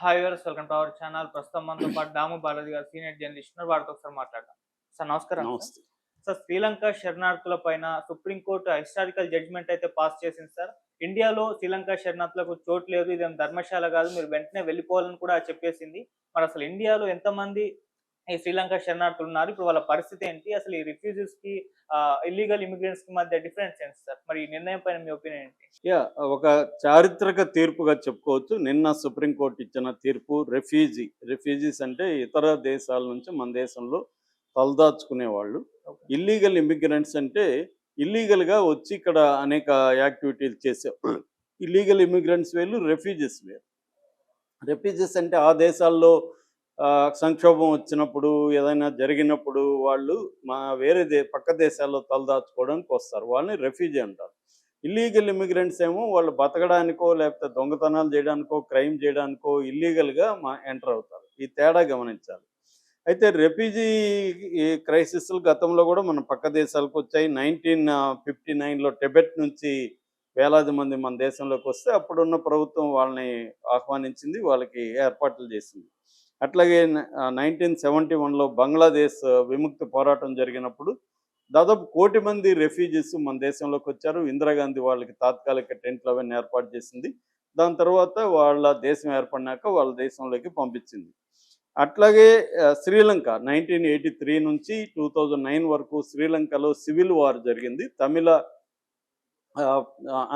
Hi viewers welcome to our channel ప్రస్తుతం మనతో పాటు దాము బాలాజీ గారు సీనియర్ జర్నలిస్ట్ వారితో ఒకసారి మాట్లాడదాం. సార్ నమస్కారం సార్. శ్రీలంక శరణార్థుల పైన సుప్రీంకోర్టు హిస్టారికల్ జడ్జ్మెంట్ అయితే పాస్ చేసింది సార్. ఇండియాలో శ్రీలంక శరణార్థులకు చోటు లేదు. ఇదేం ధర్మశాల కాదు. మీరు వెంటనే వెళ్ళిపోవాలని కూడా చెప్పేసింది. మరి అసలు ఇండియాలో ఎంతమంది ఈ శ్రీలంక శరణార్థులు ఉన్నారు. ఇప్పుడు వాళ్ళ పరిస్థితి ఏంటి? అసలు ఈ రిఫ్యూజీస్కి ఇల్లీగల్ ఇమిగ్రెంట్స్కి మధ్య డిఫరెన్స్ ఏంటి సార్? మరి ఈ నిర్ణయం పైన మీ ఒపీనియన్ ఏంటి? యా ఒక చారిత్రక తీర్పుగా చెప్పుకోవచ్చు. నిన్న సుప్రీంకోర్టు ఇచ్చిన తీర్పు రెఫ్యూజీ రెఫ్యూజీస్ అంటే ఇతర దేశాల నుంచి మన దేశంలో తలదాచుకునే వాళ్ళు ఇల్లీగల్ ఇమిగ్రెంట్స్ అంటే ఇల్లీగల్గా వచ్చి ఇక్కడ అనేక యాక్టివిటీలు చేసే ఇల్లీగల్ ఇమిగ్రెంట్స్ వేళ్ళు రెఫ్యూజీస్ వేరు. రెఫ్యూజీస్ అంటే ఆ దేశాల్లో సంక్షోభం వచ్చినప్పుడు ఏదైనా జరిగినప్పుడు వాళ్ళు మా వేరే దే పక్క దేశాల్లో తలదాచుకోవడానికి వస్తారు. వాళ్ళని రెఫ్యూజీ అంటారు. ఇల్లీగల్ ఇమిగ్రెంట్స్ ఏమో వాళ్ళు బతకడానికో లేకపోతే దొంగతనాలు చేయడానికో క్రైమ్ చేయడానికో ఇల్లీగల్గా మా ఎంటర్ అవుతారు. ఈ తేడా గమనించాలి. అయితే రెఫ్యూజీ క్రైసిస్లు గతంలో కూడా మన పక్క దేశాలకు వచ్చాయి. నైన్టీన్ ఫిఫ్టీ నైన్లో టెబెట్ నుంచి వేలాది మంది మన దేశంలోకి వస్తే అప్పుడున్న ప్రభుత్వం వాళ్ళని ఆహ్వానించింది వాళ్ళకి ఏర్పాట్లు చేసింది. అట్లాగే నైన్టీన్ సెవెంటీ వన్లో బంగ్లాదేశ్ విముక్తి పోరాటం జరిగినప్పుడు దాదాపు కోటి మంది రెఫ్యూజీస్ మన దేశంలోకి వచ్చారు ఇందిరాగాంధీ వాళ్ళకి తాత్కాలిక టెంట్లు అవన్నీ ఏర్పాటు చేసింది. దాని తర్వాత వాళ్ళ దేశం ఏర్పడినాక వాళ్ళ దేశంలోకి పంపించింది. అట్లాగే శ్రీలంక నైన్టీన్ ఎయిటీ త్రీ నుంచి టూ థౌజండ్ నైన్ వరకు శ్రీలంకలో సివిల్ వార్ జరిగింది. తమిళ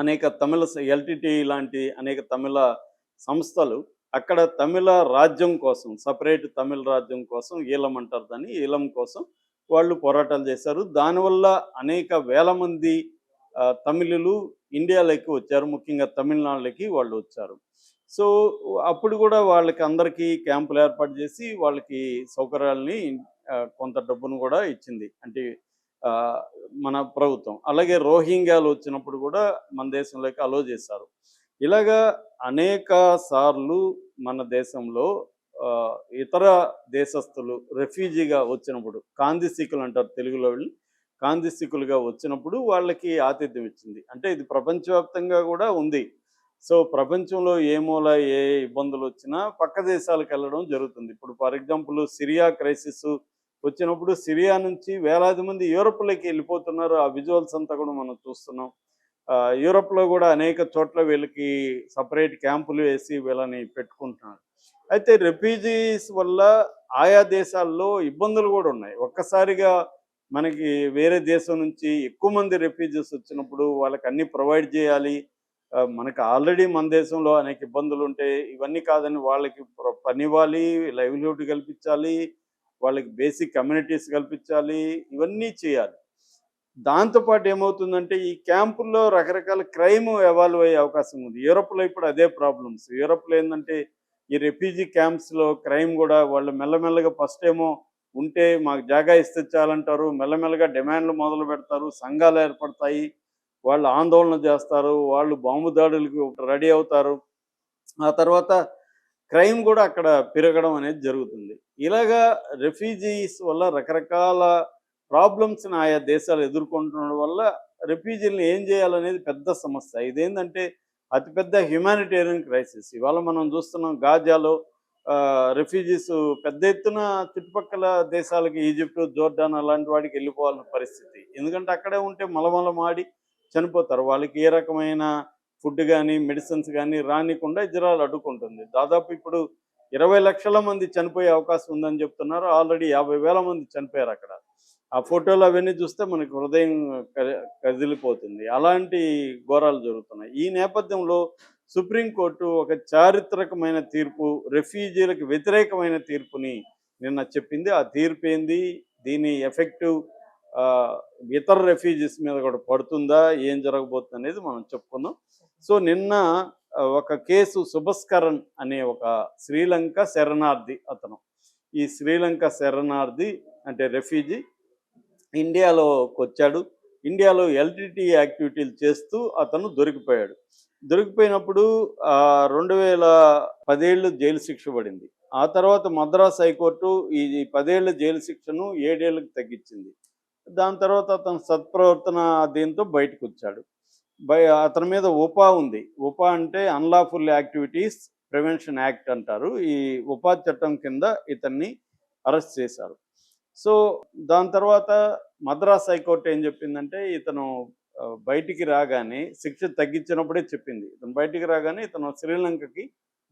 అనేక తమిళ ఎల్టిటి లాంటి అనేక తమిళ సంస్థలు అక్కడ తమిళ రాజ్యం కోసం సపరేట్ తమిళ రాజ్యం కోసం ఈలం అంటారు దాన్ని ఈలం కోసం వాళ్ళు పోరాటాలు చేశారు. దానివల్ల అనేక వేల మంది తమిళులు ఇండియాలోకి వచ్చారు. ముఖ్యంగా తమిళనాడులోకి వాళ్ళు వచ్చారు. సో అప్పుడు కూడా వాళ్ళకి అందరికీ క్యాంపులు ఏర్పాటు చేసి వాళ్ళకి సౌకర్యాలని కొంత డబ్బును కూడా ఇచ్చింది. అంటే మన ప్రభుత్వం. అలాగే రోహింగ్యాలు వచ్చినప్పుడు కూడా మన దేశంలోకి అలో చేశారు. ఇలాగా అనేక సార్లు మన దేశంలో ఇతర దేశస్థులు రెఫ్యూజీగా వచ్చినప్పుడు కాందిసికులు అంటారు తెలుగులో వెళ్ళి కాందిసికులుగా వచ్చినప్పుడు వాళ్ళకి ఆతిథ్యం ఇచ్చింది. అంటే ఇది ప్రపంచవ్యాప్తంగా కూడా ఉంది. సో ప్రపంచంలో ఏ మూల ఏ ఇబ్బందులు వచ్చినా పక్క దేశాలకు వెళ్ళడం జరుగుతుంది. ఇప్పుడు ఫర్ ఎగ్జాంపుల్ సిరియా క్రైసిస్ వచ్చినప్పుడు సిరియా నుంచి వేలాది మంది యూరోప్లోకి వెళ్ళిపోతున్నారు. ఆ విజువల్స్ అంతా కూడా మనం చూస్తున్నాం. యూరోప్లో కూడా అనేక చోట్ల వీళ్ళకి సపరేట్ క్యాంపులు వేసి వీళ్ళని పెట్టుకుంటున్నారు. అయితే రెఫ్యూజీస్ వల్ల ఆయా దేశాల్లో ఇబ్బందులు కూడా ఉన్నాయి. ఒక్కసారిగా మనకి వేరే దేశం నుంచి ఎక్కువ మంది రెఫ్యూజీస్ వచ్చినప్పుడు వాళ్ళకి అన్ని ప్రొవైడ్ చేయాలి. మనకు మనకి ఆల్రెడీ మన దేశంలో అనేక ఇబ్బందులు ఉంటాయి ఇవన్నీ కాదని వాళ్ళకి పనివ్వాలి పని లైవ్లీహుడ్ కల్పించాలి వాళ్ళకి బేసిక్ కమ్యూనిటీస్ కల్పించాలి ఇవన్నీ చేయాలి. దాంతోపాటు ఏమవుతుందంటే ఈ క్యాంపుల్లో రకరకాల క్రైమ్ ఎవాల్వ్ అయ్యే అవకాశం ఉంది. యూరప్లో ఇప్పుడు అదే ప్రాబ్లమ్స్ యూరప్లో ఏంటంటే ఈ రెఫ్యూజీ క్యాంప్స్లో క్రైమ్ కూడా వాళ్ళు మెల్లమెల్లగా ఫస్ట్ ఏమో ఉంటే మాకు జాగా ఇస్తే చాలంటారు. మెల్లమెల్లగా డిమాండ్లు మొదలు పెడతారు. సంఘాలు ఏర్పడతాయి. వాళ్ళు ఆందోళన చేస్తారు. వాళ్ళు బాంబు దాడులకు రెడీ అవుతారు. ఆ తర్వాత క్రైమ్ కూడా అక్కడ పెరగడం అనేది జరుగుతుంది. ఇలాగా రెఫ్యూజీస్ వల్ల రకరకాల ప్రాబ్లమ్స్ని ఆయా దేశాలు ఎదుర్కొంటుండడం వల్ల రెఫ్యూజీలను ఏం చేయాలనేది పెద్ద సమస్య. ఇదేంటంటే అతిపెద్ద హ్యుమానిటేరియన్ క్రైసిస్ ఇవాళ మనం చూస్తున్నాం గాజాలో రెఫ్యూజీస్ పెద్ద ఎత్తున చుట్టుపక్కల దేశాలకి ఈజిప్ట్ జోర్డాన్ అలాంటి వాడికి వెళ్ళిపోవాల్సిన పరిస్థితి. ఎందుకంటే అక్కడే ఉంటే మలమల మాడి చనిపోతారు. వాళ్ళకి ఏ రకమైన ఫుడ్ కానీ మెడిసిన్స్ కానీ రానికుండా ఇజ్రాయల్ అడ్డుకుంటుంది. దాదాపు ఇప్పుడు ఇరవై లక్షల మంది చనిపోయే అవకాశం ఉందని చెప్తున్నారు. ఆల్రెడీ యాభై వేల మంది చనిపోయారు అక్కడ. ఆ ఫోటోలు అవన్నీ చూస్తే మనకు హృదయం కదిలిపోతుంది. అలాంటి ఘోరాలు జరుగుతున్నాయి. ఈ నేపథ్యంలో సుప్రీంకోర్టు ఒక చారిత్రకమైన తీర్పు రెఫ్యూజీలకు వ్యతిరేకమైన తీర్పుని నిన్న చెప్పింది. ఆ తీర్పు ఏంది? దీని ఎఫెక్టివ్ ఇతర రెఫ్యూజీస్ మీద కూడా పడుతుందా? ఏం జరగబోతుంది అనేది మనం చెప్పుకుందాం. సో నిన్న ఒక కేసు సుభస్కరన్ అనే ఒక శ్రీలంక శరణార్థి అతను. ఈ శ్రీలంక శరణార్థి అంటే రెఫ్యూజీ ఇండియాలోకి వచ్చాడు ఇండియాలో ఎల్టీటీ యాక్టివిటీలు చేస్తూ అతను దొరికిపోయాడు. దొరికిపోయినప్పుడు రెండు వేల పదేళ్ళు జైలు శిక్ష పడింది. ఆ తర్వాత మద్రాస్ హైకోర్టు ఈ పదేళ్ళ జైలు శిక్షను ఏడేళ్ళకు తగ్గించింది. దాని తర్వాత అతను సత్ప్రవర్తన దీంతో బయటకు వచ్చాడు బై అతని మీద ఉపా ఉంది. ఉపా అంటే అన్లాఫుల్ యాక్టివిటీస్ ప్రివెన్షన్ యాక్ట్ అంటారు. ఈ ఉపాధి చట్టం కింద ఇతన్ని అరెస్ట్ చేశారు. సో దాని తర్వాత మద్రాస్ హైకోర్టు ఏం చెప్పిందంటే ఇతను బయటికి రాగానే శిక్ష తగ్గించినప్పుడే చెప్పింది. ఇతను బయటికి రాగానే ఇతను శ్రీలంకకి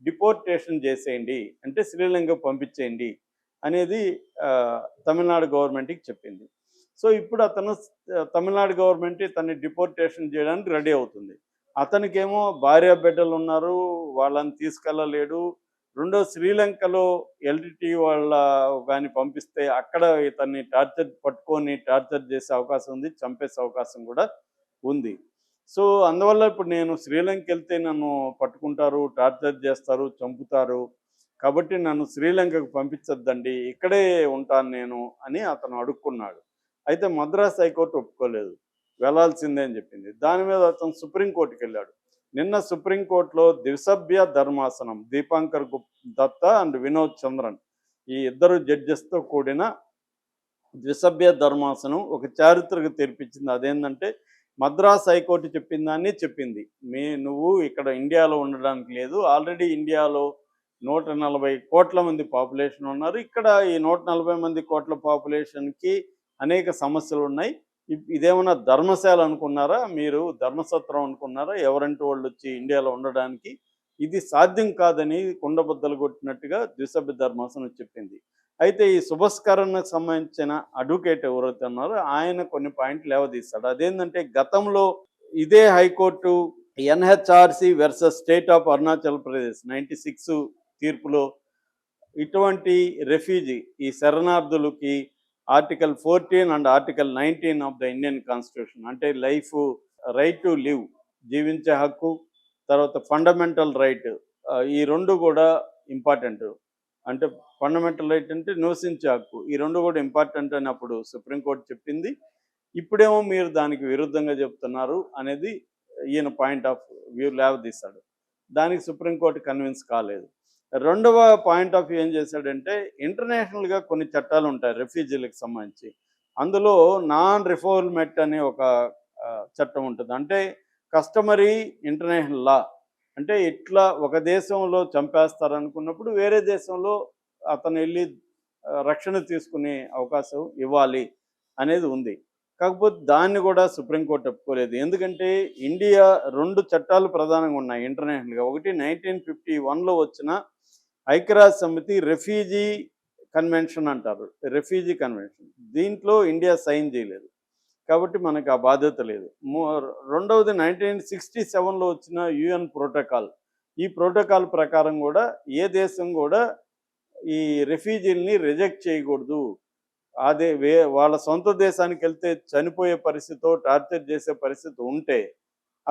డిపోర్టేషన్ చేసేయండి అంటే శ్రీలంక పంపించేయండి అనేది తమిళనాడు గవర్నమెంట్కి చెప్పింది. సో ఇప్పుడు అతను తమిళనాడు గవర్నమెంట్ తన్ని డిపోర్టేషన్ చేయడానికి రెడీ అవుతుంది. అతనికేమో భార్య బిడ్డలు ఉన్నారు వాళ్ళని తీసుకెళ్ళలేడు రెండో శ్రీలంకలో ఎల్టీటీ వాళ్ళ కానీ పంపిస్తే అక్కడ ఇతన్ని టార్చర్ పట్టుకొని టార్చర్ చేసే అవకాశం ఉంది చంపేసే అవకాశం కూడా ఉంది. సో అందువల్ల ఇప్పుడు నేను శ్రీలంక వెళ్తే నన్ను పట్టుకుంటారు టార్చర్ చేస్తారు చంపుతారు. కాబట్టి నన్ను శ్రీలంకకు పంపించొద్దండి ఇక్కడే ఉంటాను నేను అని అతను అడుక్కున్నాడు. అయితే మద్రాస్ హైకోర్టు ఒప్పుకోలేదు. వెళ్ళాల్సిందే అని చెప్పింది. దాని మీద అతను సుప్రీంకోర్టుకి వెళ్ళాడు నిన్న సుప్రీంకోర్టులో ద్విసభ్య ధర్మాసనం దీపాంకర్ గుప్ దత్త అండ్ వినోద్ చంద్రన్ ఈ ఇద్దరు జడ్జెస్తో కూడిన ద్విసభ్య ధర్మాసనం ఒక చారిత్రక తెరిపించింది అదేంటంటే మద్రాస్ హైకోర్టు చెప్పిన దాన్ని చెప్పింది. మీ నువ్వు ఇక్కడ ఇండియాలో ఉండడానికి లేదు. ఆల్రెడీ ఇండియాలో నూట నలభై కోట్ల మంది పాపులేషన్ ఉన్నారు. ఇక్కడ ఈ నూట నలభై మంది కోట్ల పాపులేషన్కి అనేక సమస్యలు ఉన్నాయి ఇదేమన్నా ధర్మశాల అనుకున్నారా? మీరు ధర్మసత్రం అనుకున్నారా? ఎవరంటే వాళ్ళు వచ్చి ఇండియాలో ఉండడానికి? ఇది సాధ్యం కాదని కుండబద్దలు కొట్టినట్టుగా ద్విసభ్య ధర్మాసనం చెప్పింది. అయితే ఈ శుభస్కరణకు సంబంధించిన అడ్వకేట్ ఎవరైతే ఉన్నారో ఆయన కొన్ని పాయింట్లు లేవదీస్తాడు అదేంటంటే గతంలో ఇదే high court NHRC versus state of Arunachal Pradesh ninety six తీర్పులో ఇటువంటి రెఫ్యూజీ ఈ శరణార్థులకి article fourteen and article nineteen of the Indian constitution అంటే లైఫ్ రైట్ టు లివ్ జీవించే హక్కు తర్వాత ఫండమెంటల్ రైట్ ఈ రెండు కూడా ఇంపార్టెంట్ అంటే ఫండమెంటల్ రైట్ అంటే నివసించే హక్కు. ఈ రెండు కూడా ఇంపార్టెంట్ అని అప్పుడు సుప్రీంకోర్టు చెప్పింది. ఇప్పుడేమో మీరు దానికి విరుద్ధంగా చెప్తున్నారు అనేది ఈయన పాయింట్ ఆఫ్ వ్యూ లేవదీశాడు. దానికి సుప్రీంకోర్టు కన్విన్స్ కాలేదు. రెండవ పాయింట్ ఆఫ్ వ్యూ ఏం చేశాడంటే ఇంటర్నేషనల్గా కొన్ని చట్టాలు ఉంటాయి రెఫ్యూజీలకు సంబంధించి. అందులో నాన్ రిఫోర్మెట్ అనే ఒక చట్టం ఉంటుంది. అంటే కస్టమరీ ఇంటర్నేషనల్ లా. అంటే ఇట్లా ఒక దేశంలో చంపేస్తారు అనుకున్నప్పుడు వేరే దేశంలో అతను వెళ్ళి రక్షణ తీసుకునే అవకాశం ఇవ్వాలి అనేది ఉంది. కాకపోతే దాన్ని కూడా సుప్రీంకోర్టు ఒప్పుకోలేదు. ఎందుకంటే ఇండియా రెండు చట్టాలు ప్రధానంగా ఉన్నాయి ఇంటర్నేషనల్గా. ఒకటి నైన్టీన్ ఫిఫ్టీ వన్లో వచ్చిన ఐక్యరాజ్య సమితి రెఫ్యూజీ కన్వెన్షన్ అంటారు. రెఫ్యూజీ కన్వెన్షన్ దీంట్లో ఇండియా సైన్ చేయలేదు. కాబట్టి మనకు ఆ బాధ్యత లేదు. రెండవది నైన్టీన్ సిక్స్టీ సెవెన్లో వచ్చిన యుఎన్ ప్రోటోకాల్ ఈ ప్రోటోకాల్ ప్రకారం కూడా ఏ దేశం కూడా ఈ రెఫ్యూజీలని రిజెక్ట్ చేయకూడదు. అదే వే వాళ్ళ సొంత దేశానికి వెళ్తే చనిపోయే పరిస్థితితో టార్చర్ చేసే పరిస్థితి ఉంటే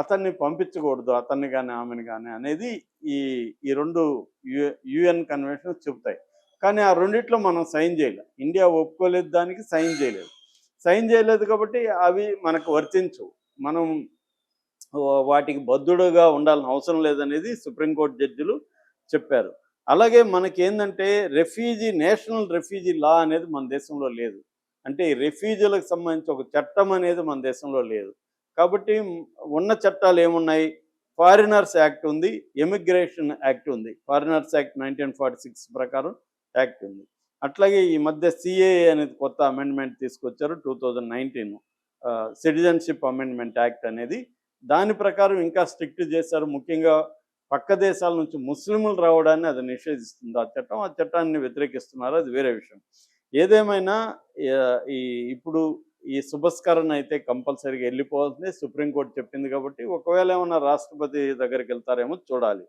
అతన్ని పంపించకూడదు అతన్ని కానీ ఆమెను కానీ అనేది ఈ ఈ రెండు యు యుఎన్ కన్వెన్షన్ చెబుతాయి. కానీ ఆ రెండిట్లో మనం సైన్ చేయలేదు ఇండియా ఒప్పుకోలేదు దానికి సైన్ చేయలేదు. సైన్ చేయలేదు కాబట్టి అవి మనకు వర్తించవు. మనం వాటికి బద్ధుడుగా ఉండాల్సిన అవసరం లేదనేది సుప్రీంకోర్టు జడ్జిలు చెప్పారు. అలాగే మనకేందంటే రెఫ్యూజీ నేషనల్ రెఫ్యూజీ లా అనేది మన దేశంలో లేదు. అంటే ఈ రెఫ్యూజీలకు సంబంధించి ఒక చట్టం అనేది మన దేశంలో లేదు. కాబట్టి ఉన్న చట్టాలు ఏమున్నాయి? ఫారినర్స్ యాక్ట్ ఉంది ఎమిగ్రేషన్ యాక్ట్ ఉంది. Foreigners act nineteen forty six ప్రకారం యాక్ట్ ఉంది. అట్లాగే ఈ మధ్య సిఏఏ అనేది కొత్త అమెండ్మెంట్ తీసుకొచ్చారు two thousand nineteen citizenship amendment act అనేది. దాని ప్రకారం ఇంకా స్ట్రిక్ట్ చేశారు. ముఖ్యంగా పక్క దేశాల నుంచి ముస్లింలు రావడాన్ని అది నిషేధిస్తుంది. ఆ చట్టం ఆ చట్టాన్ని వ్యతిరేకిస్తున్నారు. అది వేరే విషయం. ఏదేమైనా ఈ ఇప్పుడు ఈ శుభస్కరణ అయితే కంపల్సరీగా వెళ్ళిపోవాల్సిందే. సుప్రీంకోర్టు చెప్పింది కాబట్టి ఒకవేళ ఏమన్నా రాష్ట్రపతి దగ్గరికి వెళ్తారేమో చూడాలి.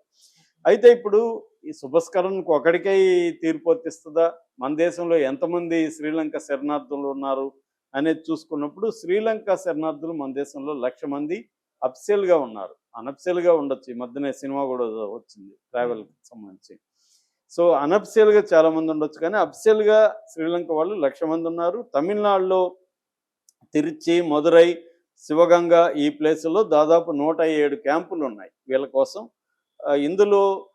అయితే ఇప్పుడు ఈ శుభస్కరణకు ఒకడికే తీర్పు వర్తిస్తుందా? మన దేశంలో ఎంతమంది శ్రీలంక శరణార్థులు ఉన్నారు అనేది చూసుకున్నప్పుడు శ్రీలంక శరణార్థులు మన దేశంలో లక్ష మంది అప్సెల్గా ఉన్నారు. అనప్సెల్గా ఉండొచ్చు. ఈ మధ్యనే సినిమా కూడా వచ్చింది ట్రావెల్కి సంబంధించి. సో అనప్సెల్గా చాలా మంది ఉండొచ్చు కానీ అప్సెల్గా శ్రీలంక వాళ్ళు లక్ష మంది ఉన్నారు. తమిళనాడులో తిరుచి మదురై శివగంగ ఈ ప్లేసుల్లో దాదాపు నూట ఏడు క్యాంపులు ఉన్నాయి. వీళ్ళ కోసం ఇందులో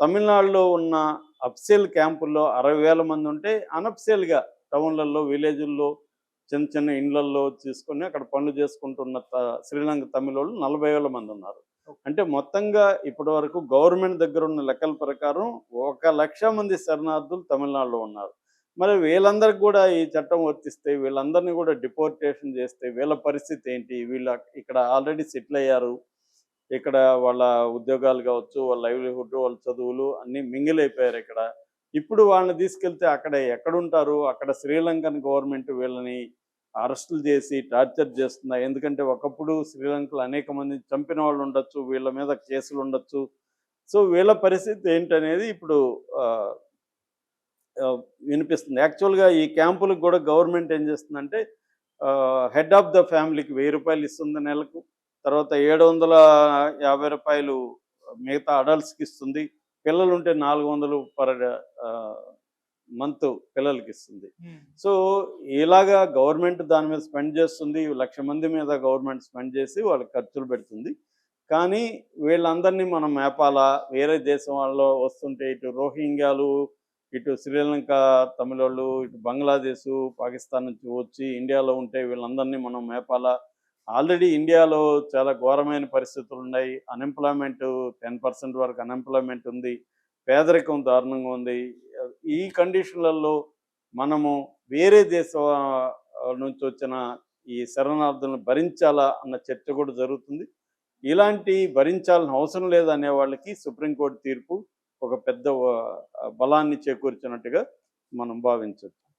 తమిళనాడులో ఉన్న అప్సెల్ క్యాంపుల్లో అరవై వేల మంది ఉంటే అనప్సెల్గా టౌన్లలో విలేజుల్లో చిన్న చిన్న ఇండ్లల్లో తీసుకొని అక్కడ పనులు చేసుకుంటున్న త- శ్రీలంక తమిళ వాళ్ళు నలభై వేల మంది ఉన్నారు. అంటే మొత్తంగా ఇప్పటి వరకు గవర్నమెంట్ దగ్గర ఉన్న లెక్కల ప్రకారం ఒక లక్ష మంది శరణార్థులు తమిళనాడులో ఉన్నారు. మరి వీళ్ళందరికి కూడా ఈ చట్టం వర్తిస్తే వీళ్ళందరినీ కూడా డిపోర్టేషన్ చేస్తే వీళ్ళ పరిస్థితి ఏంటి? వీళ్ళ ఇక్కడ ఆల్రెడీ సెటిల్ అయ్యారు. ఇక్కడ వాళ్ళ ఉద్యోగాలు కావచ్చు వాళ్ళ లైవ్లీహుడ్ వాళ్ళ చదువులు అన్నీ మింగిలైపోయారు అయిపోయారు ఇక్కడ. ఇప్పుడు వాళ్ళని తీసుకెళ్తే అక్కడ ఎక్కడుంటారు? అక్కడ శ్రీలంకన్ గవర్నమెంట్ వీళ్ళని అరెస్టులు చేసి టార్చర్ చేస్తుందా? ఎందుకంటే ఒకప్పుడు శ్రీలంకలో అనేక మంది చంపిన వాళ్ళు ఉండొచ్చు వీళ్ళ మీద కేసులు ఉండొచ్చు. సో వీళ్ళ పరిస్థితి ఏంటనేది ఇప్పుడు ఆ, వినిపిస్తుంది. యాక్చువల్గా ఈ క్యాంపులకు కూడా గవర్నమెంట్ ఏం చేస్తుందంటే హెడ్ ఆఫ్ ద ఫ్యామిలీకి వెయ్యి రూపాయలు ఇస్తుంది నెలకు తర్వాత ఏడు వందల యాభై రూపాయలు మిగతా అడల్ట్స్కి ఇస్తుంది. పిల్లలు ఉంటే నాలుగు వందలు పర్ మంత్ పిల్లలకి ఇస్తుంది. సో ఇలాగా గవర్నమెంట్ దాని మీద స్పెండ్ చేస్తుంది లక్ష మంది మీద గవర్నమెంట్ స్పెండ్ చేసి వాళ్ళకి ఖర్చులు పెడుతుంది. కానీ వీళ్ళందరినీ మనం మేపాలా? వేరే దేశం వాళ్ళు వస్తుంటే ఇటు రోహింగ్యాలు ఇటు శ్రీలంక తమిళోళ్ళు ఇటు బంగ్లాదేశ్ పాకిస్తాన్ నుంచి వచ్చి ఇండియాలో ఉంటే వీళ్ళందరినీ మనం మేపాలా. ఆల్రెడీ ఇండియాలో చాలా ఘోరమైన పరిస్థితులు ఉన్నాయి. అన్ఎంప్లాయ్మెంట్ టెన్ పర్సెంట్ వరకు అన్ఎంప్లాయ్మెంట్ ఉంది. పేదరికం దారుణంగా ఉంది. ఈ కండిషన్లలో మనము వేరే దేశం నుంచి వచ్చిన ఈ శరణార్థులను భరించాలా అన్న చర్చ కూడా జరుగుతుంది. ఇలాంటి భరించాల్సిన అవసరం లేదనే వాళ్ళకి సుప్రీంకోర్టు తీర్పు. ఒక పెద్ద బలాన్ని చేకూర్చినట్టుగా మనం భావించవచ్చు.